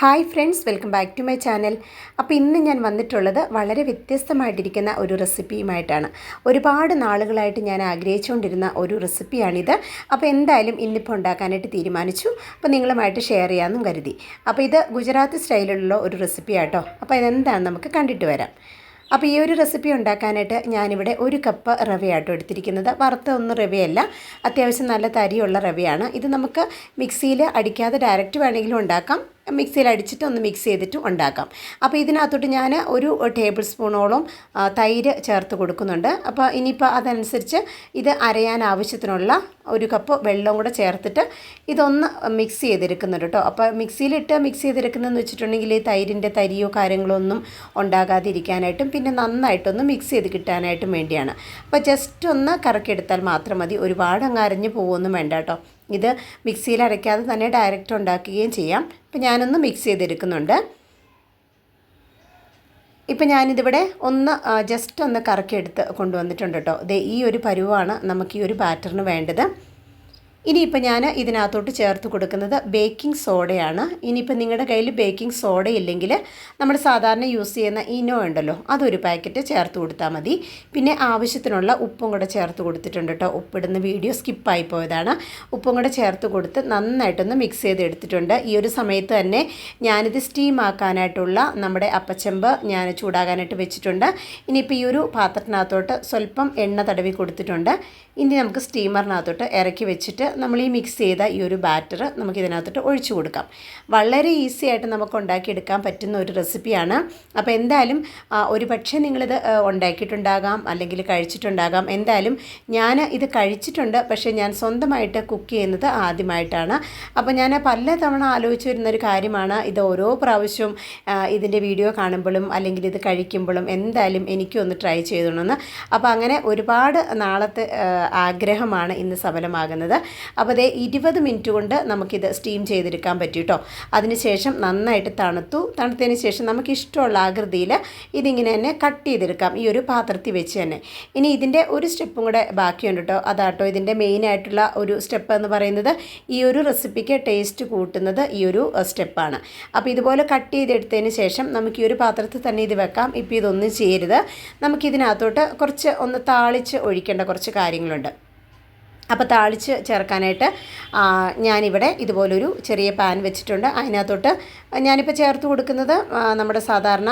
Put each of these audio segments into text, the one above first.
Hi friends welcome back to my channel. അപ്പോൾ ഇന്ന് ഞാൻ വന്നിട്ടുള്ളത് വളരെ വ്യത്യസ്തമായിട്ടിരിക്കുന്ന ഒരു റെസിപ്പിയുമായിട്ടാണ്. ഒരുപാട് നാളുകളായിട്ട് ഞാൻ ആഗ്രഹിച്ചുകൊണ്ടിരുന്ന ഒരു റെസിപ്പിയാണിത്. അപ്പോൾ എന്തായാലും ഇന്നിപ്പോൾ ഉണ്ടാക്കാനായിട്ട് തീരുമാനിച്ചു. അപ്പോൾ നിങ്ങളുമായിട്ട് ഷെയർ ചെയ്യാമെന്നും കരുതി. അപ്പോൾ ഇത് ഗുജറാത്ത് സ്റ്റൈലിലുള്ള ഒരു റെസിപ്പിയാട്ടോ. അപ്പോൾ ഇതെന്താണ് നമുക്ക് കണ്ടിട്ട് വരാം. അപ്പോൾ ഈ ഒരു റെസിപ്പി ഉണ്ടാക്കാനായിട്ട് ഞാനിവിടെ ഒരു കപ്പ് റവയാട്ടോ എടുത്തിരിക്കുന്നത്. വറുത്ത ഒന്നും റവയല്ല. അത്യാവശ്യം നല്ല തരിയുള്ള റവയാണ്. ഇത് നമുക്ക് മിക്സിയിൽ അടിക്കാതെ ഡയറക്റ്റ് വേണമെങ്കിലും ഉണ്ടാക്കാം. മിക്സിയിൽ അടിച്ചിട്ട് ഒന്ന് മിക്സ് ചെയ്തിട്ട് ഉണ്ടാക്കാം. അപ്പോൾ ഇതിനകത്തോട്ട് ഞാൻ ഒരു ടേബിൾ സ്പൂണോളം തൈര് ചേർത്ത് കൊടുക്കുന്നുണ്ട്. അപ്പോൾ ഇനിയിപ്പോൾ അതനുസരിച്ച് ഇത് അരയാൻ ആവശ്യത്തിനുള്ള ഒരു കപ്പ് വെള്ളം കൂടെ ചേർത്തിട്ട് ഇതൊന്ന് മിക്സ് ചെയ്തെടുക്കുന്നുണ്ട് കേട്ടോ. അപ്പോൾ മിക്സിയിലിട്ട് മിക്സ് ചെയ്തെടുക്കുന്നതെന്ന് വെച്ചിട്ടുണ്ടെങ്കിൽ ഈ തൈരിന്റെ തരിയോ കാര്യങ്ങളോ ഒന്നും ഉണ്ടാകാതിരിക്കാനായിട്ടും പിന്നെ നന്നായിട്ടൊന്ന് മിക്സ് ചെയ്ത് കിട്ടാനായിട്ടും വേണ്ടിയാണ്. അപ്പോൾ ജസ്റ്റ് ഒന്ന് കറക്കിയെടുത്താൽ മാത്രം മതി. ഒരുപാട് അങ്ങ് അരഞ്ഞ് പോകുമൊന്നും വേണ്ട കേട്ടോ. ഇത് മിക്സിയിൽ അരയ്ക്കാതെ തന്നെ ഡയറക്റ്റ് ഉണ്ടാക്കുകയും ചെയ്യാം. അപ്പോൾ ഞാനൊന്ന് മിക്സ് ചെയ്തെടുക്കുന്നുണ്ട്. ഇപ്പം ഞാനിതിവിടെ ഒന്ന് ജസ്റ്റ് ഒന്ന് കറക്കി എടുത്ത് കൊണ്ടുവന്നിട്ടുണ്ട് കേട്ടോ ദേ ഈ ഒരു പരുവാണ് നമുക്ക് ഈ ഒരു ബാറ്ററിന് വേണ്ടത്. ഇനിയിപ്പോൾ ഞാൻ ഇതിനകത്തോട്ട് ചേർത്ത് കൊടുക്കുന്നത് ബേക്കിംഗ് സോഡയാണ്. ഇനിയിപ്പോൾ നിങ്ങളുടെ കയ്യിൽ ബേക്കിംഗ് സോഡ ഇല്ലെങ്കിൽ നമ്മൾ സാധാരണ യൂസ് ചെയ്യുന്ന ഇനോ ഉണ്ടല്ലോ അതൊരു പാക്കറ്റ് ചേർത്ത് കൊടുത്താൽ മതി. പിന്നെ ആവശ്യത്തിനുള്ള ഉപ്പും കൂടെ ചേർത്ത് കൊടുത്തിട്ടുണ്ട് കേട്ടോ ഉപ്പിടുന്ന വീഡിയോ സ്കിപ്പായി പോയതാണ്. ഉപ്പും കൂടെ ചേർത്ത് കൊടുത്ത് നന്നായിട്ടൊന്ന് മിക്സ് ചെയ്ത് എടുത്തിട്ടുണ്ട്. ഈ ഒരു സമയത്ത് തന്നെ ഞാനിത് സ്റ്റീം ആക്കാനായിട്ടുള്ള നമ്മുടെ അപ്പച്ചമ്പ് ഞാൻ ചൂടാകാനായിട്ട് വെച്ചിട്ടുണ്ട്. ഇനിയിപ്പോൾ ഈ ഒരു പാത്രത്തിനകത്തോട്ട് സ്വല്പം എണ്ണ തടവി കൊടുത്തിട്ടുണ്ട്. ഇനി നമുക്ക് സ്റ്റീമറിനകത്തോട്ട് ഇറക്കി വെച്ചിട്ട് നമ്മൾ ഈ മിക്സ് ചെയ്ത ഈ ഒരു ബാറ്റർ നമുക്ക് ഇതിനകത്തോട്ട് ഒഴിച്ചു കൊടുക്കാം. വളരെ ഈസി ആയിട്ട് നമുക്ക് ഉണ്ടാക്കിയെടുക്കാൻ പറ്റുന്ന ഒരു റെസിപ്പിയാണ് അപ്പോൾ എന്തായാലും ഒരു പക്ഷേ നിങ്ങളിത് ഉണ്ടാക്കിയിട്ടുണ്ടാകാം അല്ലെങ്കിൽ കഴിച്ചിട്ടുണ്ടാകാം. എന്തായാലും ഞാൻ ഇത് കഴിച്ചിട്ടുണ്ട്. പക്ഷേ ഞാൻ സ്വന്തമായിട്ട് കുക്ക് ചെയ്യുന്നത് ആദ്യമായിട്ടാണ്. അപ്പോൾ ഞാൻ പല തവണ ആലോചിച്ച് വരുന്നൊരു കാര്യമാണ്. ഇത് ഓരോ പ്രാവശ്യവും ഇതിന്റെ വീഡിയോ കാണുമ്പോഴും അല്ലെങ്കിൽ ഇത് കഴിക്കുമ്പോഴും എന്തായാലും എനിക്കൊന്ന് ട്രൈ ചെയ്തോണമെന്ന് അപ്പോൾ അങ്ങനെ ഒരുപാട് നാളത്തെ ആഗ്രഹമാണ് ഇന്ന് സഫലമാകുന്നത്. അപ്പോൾ അതേ ഇരുപത് മിനിറ്റ് കൊണ്ട് നമുക്കിത് സ്റ്റീം ചെയ്തെടുക്കാൻ പറ്റും കേട്ടോ. അതിനുശേഷം നന്നായിട്ട് തണുത്തു. തണുത്തതിന് ശേഷം നമുക്ക് ഇഷ്ടമുള്ള ആകൃതിയിൽ ഇതിങ്ങനെ തന്നെ കട്ട് ചെയ്തെടുക്കാം. ഈ ഒരു പാത്രത്തിൽ വെച്ച് തന്നെ. ഇനി ഇതിന്റെ ഒരു സ്റ്റെപ്പും കൂടെ ബാക്കിയുണ്ട് കേട്ടോ. അതാട്ടോ ഇതിന്റെ മെയിനായിട്ടുള്ള ഒരു സ്റ്റെപ്പ് എന്ന് പറയുന്നത് ഈ ഒരു റെസിപ്പിക്ക് ടേസ്റ്റ് കൂട്ടുന്നത് ഈ ഒരു സ്റ്റെപ്പാണ്. അപ്പോൾ ഇതുപോലെ കട്ട് ചെയ്തെടുത്തതിന് ശേഷം നമുക്ക് ഈ ഒരു പാത്രത്തിൽ തന്നെ ഇത് വെക്കാം. ഇപ്പോൾ ഇതൊന്നും ചെയ്യരുത്. നമുക്കിതിനകത്തോട്ട് കുറച്ച് ഒന്ന് താളിച്ച് ഒഴിക്കേണ്ട കുറച്ച് കാര്യങ്ങളുണ്ട്. അപ്പോൾ താളിച്ച് ചേർക്കാനായിട്ട് ഞാനിവിടെ ഇതുപോലൊരു ചെറിയ പാൻ വെച്ചിട്ടുണ്ട്. അതിനകത്തോട്ട് ഞാനിപ്പോൾ ചേർത്ത് കൊടുക്കുന്നത് നമ്മുടെ സാധാരണ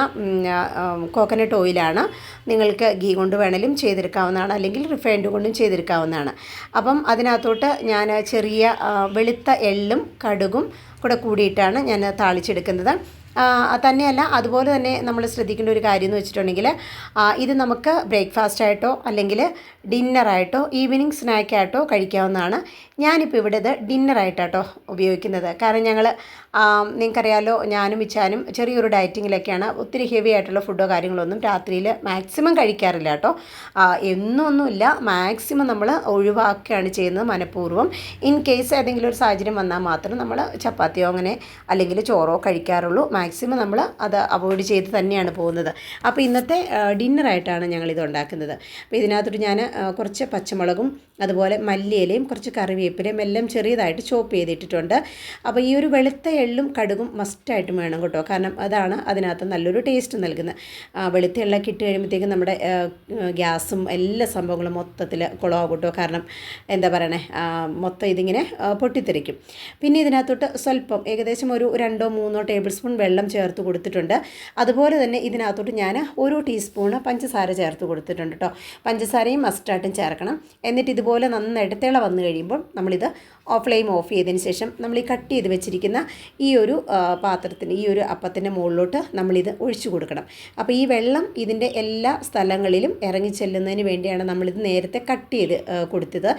കോക്കനട്ട് ഓയിലാണ് നിങ്ങൾക്ക് ഗീ കൊണ്ട് വേണേലും ചെയ്തെടുക്കാവുന്നതാണ്. അല്ലെങ്കിൽ റിഫൈൻഡ് കൊണ്ടും ചെയ്തെടുക്കാവുന്നതാണ്. അപ്പം അതിനകത്തോട്ട് ഞാൻ ചെറിയ വെളുത്ത എള്ളും കടുകും കൂടെ കൂടിയിട്ടാണ് ഞാൻ താളിച്ചെടുക്കുന്നത്. തന്നെയല്ല അതുപോലെ തന്നെ നമ്മൾ ശ്രദ്ധിക്കേണ്ട ഒരു കാര്യം എന്ന് വെച്ചിട്ടുണ്ടെങ്കിൽ ഇത് നമുക്ക് ബ്രേക്ക്ഫാസ്റ്റ് ആയിട്ടോ അല്ലെങ്കിൽ ഡിന്നറായിട്ടോ ഈവനിങ് സ്നാക്കായിട്ടോ കഴിക്കാവുന്നതാണ്. ഞാനിപ്പോൾ ഇവിടെ ഇത് ഡിന്നറായിട്ടാട്ടോ ഉപയോഗിക്കുന്നത്. കാരണം ഞങ്ങൾ നിങ്ങൾക്കറിയാലോ ഞാനും ഇച്ചാനും ചെറിയൊരു ഡയറ്റിങ്ങിലൊക്കെയാണ് ഒത്തിരി ഹെവി ആയിട്ടുള്ള ഫുഡോ കാര്യങ്ങളൊന്നും രാത്രിയിൽ മാക്സിമം കഴിക്കാറില്ല കേട്ടോ. എന്നൊന്നുമില്ല മാക്സിമം നമ്മൾ ഒഴിവാക്കുകയാണ് ചെയ്യുന്നത് മനഃപൂർവം. ഇൻ കേസ് ഏതെങ്കിലും ഒരു സാഹചര്യം വന്നാൽ മാത്രം നമ്മൾ ചപ്പാത്തിയോ അങ്ങനെ അല്ലെങ്കിൽ ചോറോ കഴിക്കാറുള്ളൂ. മാക്സിമം നമ്മൾ അത് അവോയ്ഡ് ചെയ്ത് തന്നെയാണ് പോകുന്നത്. അപ്പോൾ ഇന്നത്തെ ഡിന്നറായിട്ടാണ് ഞങ്ങളിത് ഉണ്ടാക്കുന്നത്. അപ്പോൾ ഇതിനകത്തോട്ട് ഞാൻ കുറച്ച് പച്ചമുളകും അതുപോലെ മല്ലിയിലയും കുറച്ച് കറിവേപ്പിലയും എല്ലാം ചെറിയതായിട്ട് ചോപ്പ് ചെയ്തിട്ടിട്ടുണ്ട്. അപ്പോൾ ഈ ഒരു വെളുത്ത എള്ളും കടുകും മസ്റ്റായിട്ടും വേണം കേട്ടോ. കാരണം അതാണ് അതിനകത്ത് നല്ലൊരു ടേസ്റ്റ് നൽകുന്നത്. വെളുത്ത എള്ളൊക്കെ ഇട്ട് കഴിയുമ്പോഴത്തേക്കും നമ്മുടെ ഗ്യാസും എല്ലാ സംഭവങ്ങളും മൊത്തത്തിൽ കുളമാകും കേട്ടോ. കാരണം എന്താ പറയണേ മൊത്തം ഇതിങ്ങനെ പൊട്ടിത്തെറിക്കും. പിന്നെ ഇതിനകത്തോട്ട് സ്വല്പം ഏകദേശം ഒരു രണ്ടോ മൂന്നോ ടേബിൾ സ്പൂൺ വെള്ളം ചേർത്ത് കൊടുത്തിട്ടുണ്ട്. അതുപോലെ തന്നെ ഇതിനകത്തോട്ട് ഞാൻ ഒരു ടീസ്പൂണ് പഞ്ചസാര ചേർത്ത് കൊടുത്തിട്ടുണ്ട് കേട്ടോ പഞ്ചസാരയും മസ്റ്റാർഡും ചേർക്കണം. എന്നിട്ട് ഇതുപോലെ നന്നായിട്ട് തിള വന്നു കഴിയുമ്പോൾ നമ്മളിത് ഫ്ലെയിം ഓഫ് ചെയ്തതിന് ശേഷം നമ്മൾ ഈ കട്ട് ചെയ്ത് വെച്ചിരിക്കുന്ന ഈ ഒരു പാത്രത്തിന് ഈ ഒരു അപ്പത്തിന്റെ മുകളിലോട്ട് നമ്മളിത് ഒഴിച്ചു കൊടുക്കണം. അപ്പോൾ ഈ വെള്ളം ഇതിന്റെ എല്ലാ സ്ഥലങ്ങളിലും ഇറങ്ങി ചെല്ലുന്നതിന് വേണ്ടിയാണ് നമ്മളിത് നേരത്തെ കട്ട് ചെയ്ത് കൊടുത്തത്.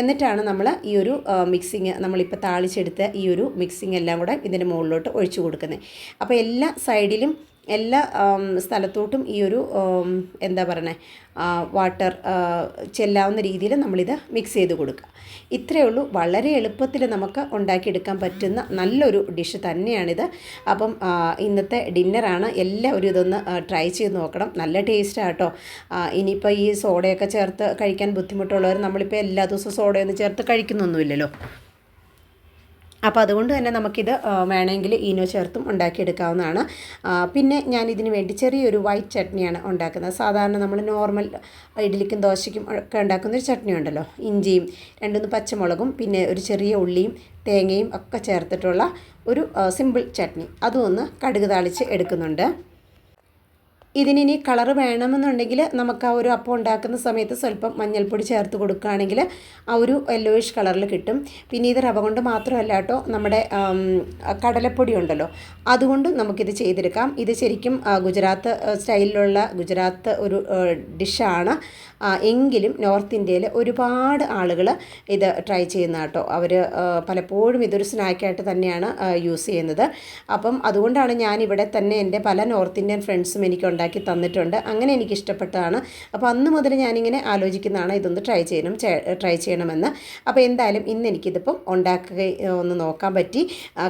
എന്നിട്ടാണ് നമ്മൾ ഈ ഒരു മിക്സിങ് നമ്മളിപ്പോൾ താളിച്ചെടുത്ത ഈ ഒരു മിക്സിങ് എല്ലാം കൂടെ ഇതിന്റെ മുകളിലോട്ട് ഒഴിച്ചു കൊടുക്കുന്നത്. അപ്പോൾ എല്ലാ സൈഡിലും എല്ലാ സ്ഥലത്തോട്ടും ഈ ഒരു എന്താ പറയണേ വാട്ടർ ചെല്ലാവുന്ന രീതിയിൽ നമ്മളിത് മിക്സ് ചെയ്ത് കൊടുക്കുക. ഇത്രയേ ഉള്ളൂ. വളരെ എളുപ്പത്തിൽ നമുക്ക് ഉണ്ടാക്കിയെടുക്കാൻ പറ്റുന്ന നല്ലൊരു ഡിഷ് തന്നെയാണിത്. അപ്പം ഇന്നത്തെ ഡിന്നറാണ്. എല്ലാവരും ഇതൊന്ന് ട്രൈ ചെയ്ത് നോക്കണം. നല്ല ടേസ്റ്റാണ് കേട്ടോ. ഇനിയിപ്പോൾ ഈ സോഡയൊക്കെ ചേർത്ത് കഴിക്കാൻ ബുദ്ധിമുട്ടുള്ളവർ നമ്മളിപ്പോൾ എല്ലാ ദിവസവും സോഡയൊന്നും ചേർത്ത് കഴിക്കുന്നൊന്നുമില്ലല്ലോ. അപ്പോൾ അതുകൊണ്ട് തന്നെ നമുക്കിത് വേണമെങ്കിൽ ഈനോ ചേർത്തും ഉണ്ടാക്കിയെടുക്കാവുന്നതാണ്. പിന്നെ ഞാൻ ഇതിന് വേണ്ടി ചെറിയൊരു വൈറ്റ് ചട്നിയാണ് ഉണ്ടാക്കുന്നത്. സാധാരണ നമ്മൾ നോർമൽ ഇഡ്ഡലിക്കും ദോശയ്ക്കും ഒക്കെ ഉണ്ടാക്കുന്ന ഒരു ചട്നി ഉണ്ടല്ലോ ഇഞ്ചിയും രണ്ടുമൂന്ന് പച്ചമുളകും പിന്നെ ഒരു ചെറിയ ഉള്ളിയും തേങ്ങയും ഒക്കെ ചേർത്തിട്ടുള്ള ഒരു സിമ്പിൾ ചട്നി. അതും ഒന്ന് കടുക് താളിച്ച് എടുക്കുന്നുണ്ട്. ഇതിനി കളർ വേണമെന്നുണ്ടെങ്കിൽ നമുക്ക് ആ ഒരു അപ്പം ഉണ്ടാക്കുന്ന സമയത്ത് സ്വല്പം മഞ്ഞൾപ്പൊടി ചേർത്ത് കൊടുക്കുകയാണെങ്കിൽ ആ ഒരു യെല്ലോയിഷ് കളറിൽ കിട്ടും. പിന്നെ ഇത് റവ കൊണ്ട് മാത്രമല്ല കേട്ടോ നമ്മുടെ കടലപ്പൊടി ഉണ്ടല്ലോ അതുകൊണ്ട് നമുക്കിത് ചെയ്തെടുക്കാം. ഇത് ശരിക്കും ഗുജറാത്ത് സ്റ്റൈലിലുള്ള ഗുജറാത്ത് ഒരു ഡിഷാണ്. എങ്കിലും നോർത്ത് ഇന്ത്യയിൽ ഒരുപാട് ആളുകൾ ഇത് ട്രൈ ചെയ്യുന്ന കേട്ടോ. അവർ പലപ്പോഴും ഇതൊരു സ്നാക്കായിട്ട് തന്നെയാണ് യൂസ് ചെയ്യുന്നത്. അപ്പം അതുകൊണ്ടാണ് ഞാൻ ഇവിടെ തന്നെ എന്റെ പല നോർത്ത് ഇന്ത്യൻ ഫ്രണ്ട്സും എനിക്ക് ഉണ്ടാക്കി തന്നിട്ടുണ്ട്. അങ്ങനെ എനിക്ക് ഇഷ്ടപ്പെട്ടതാണ് അപ്പോൾ അന്ന് മുതൽ ഞാനിങ്ങനെ ആലോചിക്കുന്നതാണ് ഇതൊന്ന് ട്രൈ ചെയ്യണം ട്രൈ ചെയ്യണമെന്ന്. അപ്പോൾ എന്തായാലും ഇന്ന് എനിക്കിതിപ്പം ഉണ്ടാക്കുക ഒന്ന് നോക്കാൻ പറ്റി.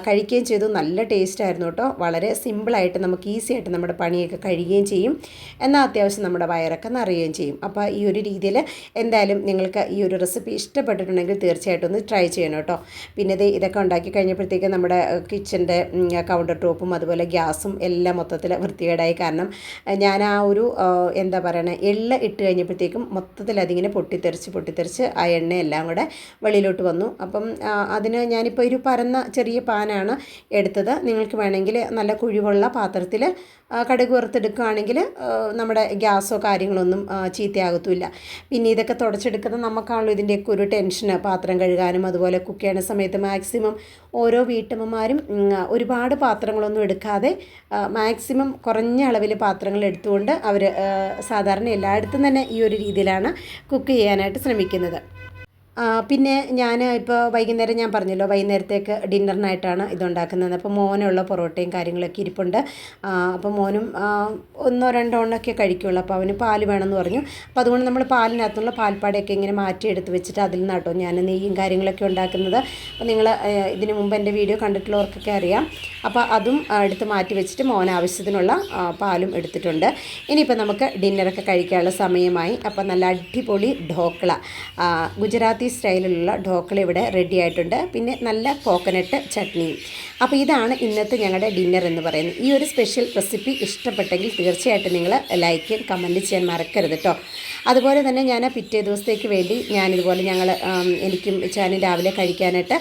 കഴിക്കുകയും ചെയ്തു. നല്ല ടേസ്റ്റ് ആയിരുന്നു കേട്ടോ. വളരെ സിമ്പിളായിട്ട് നമുക്ക് ഈസി ആയിട്ട് നമ്മുടെ പണിയൊക്കെ കഴിയുകയും ചെയ്യും. എന്നാൽ അത്യാവശ്യം നമ്മുടെ വയറൊക്കെ നിറയുകയും ചെയ്യും. അപ്പോൾ ഈ ഒരു രീതിയിൽ എന്തായാലും നിങ്ങൾക്ക് ഈ ഒരു റെസിപ്പി ഇഷ്ടപ്പെട്ടിട്ടുണ്ടെങ്കിൽ തീർച്ചയായിട്ടും ഒന്ന് ട്രൈ ചെയ്യണം കേട്ടോ. പിന്നെ ഇത് ഇതൊക്കെ ഉണ്ടാക്കി കഴിഞ്ഞപ്പോഴത്തേക്ക് നമ്മുടെ കിച്ചന്റെ കൗണ്ടർ ടോപ്പും അതുപോലെ ഗ്യാസും എല്ലാം മൊത്തത്തിൽ വൃത്തികേടായി. കാരണം ഞാൻ ആ ഒരു എന്താ പറയുന്നത് എള്ള ഇട്ട് കഴിഞ്ഞപ്പോഴത്തേക്കും മൊത്തത്തിൽ അതിങ്ങനെ പൊട്ടിത്തെറിച്ച് പൊട്ടിത്തെറിച്ച് ആ എണ്ണയെല്ലാം കൂടെ വെളിയിലോട്ട് വന്നു. അപ്പം അതിന് ഞാനിപ്പോൾ ഒരു പരന്ന ചെറിയ പാനാണ് എടുത്തത്. നിങ്ങൾക്ക് വേണമെങ്കിൽ നല്ല കുഴിവുള്ള പാത്രത്തിൽ കടുക് വറുത്തെടുക്കുകയാണെങ്കിൽ നമ്മുടെ ഗ്യാസോ കാര്യങ്ങളൊന്നും ചീത്തയാകത്തുമില്ല. പിന്നെ ഇതൊക്കെ തുടച്ചെടുക്കുന്നത് നമുക്കാണല്ലോ ഇതിന്റെയൊക്കെ ഒരു ടെൻഷന്. പാത്രം കഴുകാനും അതുപോലെ കുക്ക് ചെയ്യുന്ന സമയത്ത് മാക്സിമം ഓരോ വീട്ടമ്മമാരും ഒരുപാട് പാത്രങ്ങളൊന്നും എടുക്കാതെ മാക്സിമം കുറഞ്ഞ അളവിൽ പാത്രങ്ങൾ എടുത്തുകൊണ്ട് അവർ സാധാരണ എല്ലായിടത്തും തന്നെ ഈ ഒരു രീതിയിലാണ് കുക്ക് ചെയ്യാനായിട്ട് ശ്രമിക്കുന്നത്. പിന്നെ ഞാൻ ഇപ്പോൾ വൈകുന്നേരം ഞാൻ പറഞ്ഞല്ലോ വൈകുന്നേരത്തേക്ക് ഡിന്നറിനായിട്ടാണ് ഇതുണ്ടാക്കുന്നത്. അപ്പോൾ മോനുള്ള പൊറോട്ടയും കാര്യങ്ങളൊക്കെ ഇരിപ്പുണ്ട്. അപ്പോൾ മോനും ഒന്നോ രണ്ടോ എണ്ണമൊക്കെ കഴിക്കുള്ളൂ. അപ്പോൾ അവന് പാൽ വേണമെന്ന് പറഞ്ഞു. അപ്പോൾ അതുകൊണ്ട് നമ്മൾ പാലിനകത്തുള്ള പാൽപ്പാടയൊക്കെ ഇങ്ങനെ മാറ്റി എടുത്ത് വെച്ചിട്ട് അതിൽ നിന്നാട്ടോ ഞാൻ നെയ്യും കാര്യങ്ങളൊക്കെ ഉണ്ടാക്കുന്നത്. അപ്പോൾ നിങ്ങൾ ഇതിന് മുമ്പ് എന്റെ വീഡിയോ കണ്ടിട്ടുള്ളവർക്കൊക്കെ അറിയാം. അപ്പോൾ അതും എടുത്ത് മാറ്റി വെച്ചിട്ട് മോൻ ആവശ്യത്തിനുള്ള പാലും എടുത്തിട്ടുണ്ട്. ഇനിയിപ്പോൾ നമുക്ക് ഡിന്നറൊക്കെ കഴിക്കാനുള്ള സമയമായി. അപ്പോൾ നല്ല അടിപൊളി ഢോക്കള. ആ, ഗുജറാത്തി സ്റ്റൈലിലുള്ള ഢോക്കള ഇവിടെ റെഡി ആയിട്ടുണ്ട് പിന്നെ നല്ല കോക്കനട്ട് ചട്നിയും. അപ്പോൾ ഇതാണ് ഇന്നത്തെ ഞങ്ങളുടെ ഡിന്നർ എന്ന് പറയുന്നത്. ഈ ഒരു സ്പെഷ്യൽ റെസിപ്പി ഇഷ്ടപ്പെട്ടെങ്കിൽ തീർച്ചയായിട്ടും നിങ്ങൾ ലൈക്ക് കമന്റ് ചെയ്യാൻ മറക്കരുത് കേട്ടോ അതുപോലെ തന്നെ ഞാൻ പിറ്റേ ദിവസത്തേക്ക് വേണ്ടി ഞാനിതുപോലെ ഞങ്ങൾ എനിക്കും ചാനും രാവിലെ കഴിക്കാനായിട്ട്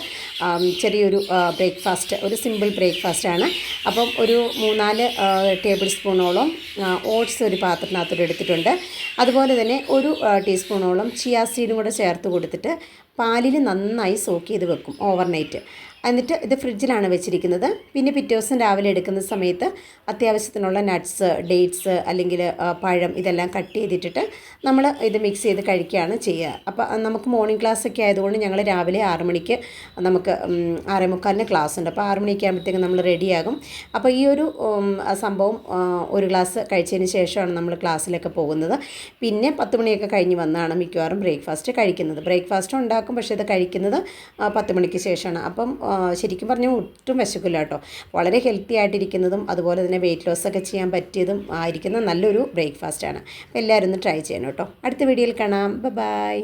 ചെറിയൊരു ബ്രേക്ക്ഫാസ്റ്റ് ഒരു സിമ്പിൾ ബ്രേക്ക്ഫാസ്റ്റാണ് അപ്പം ഒരു മൂന്നാൽ ടേബിൾ സ്പൂണോളം ഓട്സ് ഒരു പാത്രത്തിനകത്തോട് എടുത്തിട്ടുണ്ട്. അതുപോലെ തന്നെ ഒരു ടീസ്പൂണോളം ചിയാ സീഡും കൂടെ ചേർത്ത് കൊടുത്തിട്ട് പാലിൽ നന്നായി സോക്ക് ചെയ്ത് വെക്കും ഓവർനൈറ്റ് എന്നിട്ട് ഇത് ഫ്രിഡ്ജിലാണ് വെച്ചിരിക്കുന്നത്. പിന്നെ പിറ്റേ ദിവസം രാവിലെ എടുക്കുന്ന സമയത്ത് അത്യാവശ്യത്തിനുള്ള നട്ട്സ് ഡേറ്റ്സ് അല്ലെങ്കിൽ പഴം ഇതെല്ലാം കട്ട് ചെയ്തിട്ടിട്ട് നമ്മൾ ഇത് മിക്സ് ചെയ്ത് കഴിക്കുകയാണ് ചെയ്യുക. അപ്പോൾ നമുക്ക് മോർണിംഗ് ക്ലാസ് ഒക്കെ ആയതുകൊണ്ട് ഞങ്ങൾ രാവിലെ ആറ് മണിക്ക് നമുക്ക് ആറേ മുക്കാലിന് ക്ലാസ് ഉണ്ട്. അപ്പോൾ ആറ് മണിക്ക് ആകുമ്പോഴത്തേക്കും നമ്മൾ റെഡിയാകും അപ്പോൾ ഈ ഒരു സംഭവം ഒരു ഗ്ലാസ് കഴിച്ചതിന് ശേഷമാണ് നമ്മൾ ക്ലാസ്സിലൊക്കെ പോകുന്നത്. പിന്നെ പത്ത് മണിയൊക്കെ കഴിഞ്ഞ് വന്നാണ് മിക്കവാറും ബ്രേക്ക്ഫാസ്റ്റ് കഴിക്കുന്നത്. ബ്രേക്ക്ഫാസ്റ്റ് ഉണ്ടാക്കും പക്ഷേ ഇത് കഴിക്കുന്നത് പത്ത് മണിക്ക് ശേഷമാണ്. അപ്പം ശരിക്കും പറഞ്ഞാൽ ഒട്ടും വിശക്കില്ല കേട്ടോ. വളരെ ഹെൽത്തി ആയിട്ടിരിക്കുന്നതും അതുപോലെ തന്നെ വെയിറ്റ് ലോസ് ഒക്കെ ചെയ്യാൻ പറ്റിയതും ആയിരിക്കുന്ന നല്ലൊരു ബ്രേക്ക്ഫാസ്റ്റാണ് അപ്പോൾ എല്ലാവരും ഒന്ന് ട്രൈ ചെയ്യണം കേട്ടോ. അടുത്ത വീഡിയോയിൽ കാണാം. ബൈ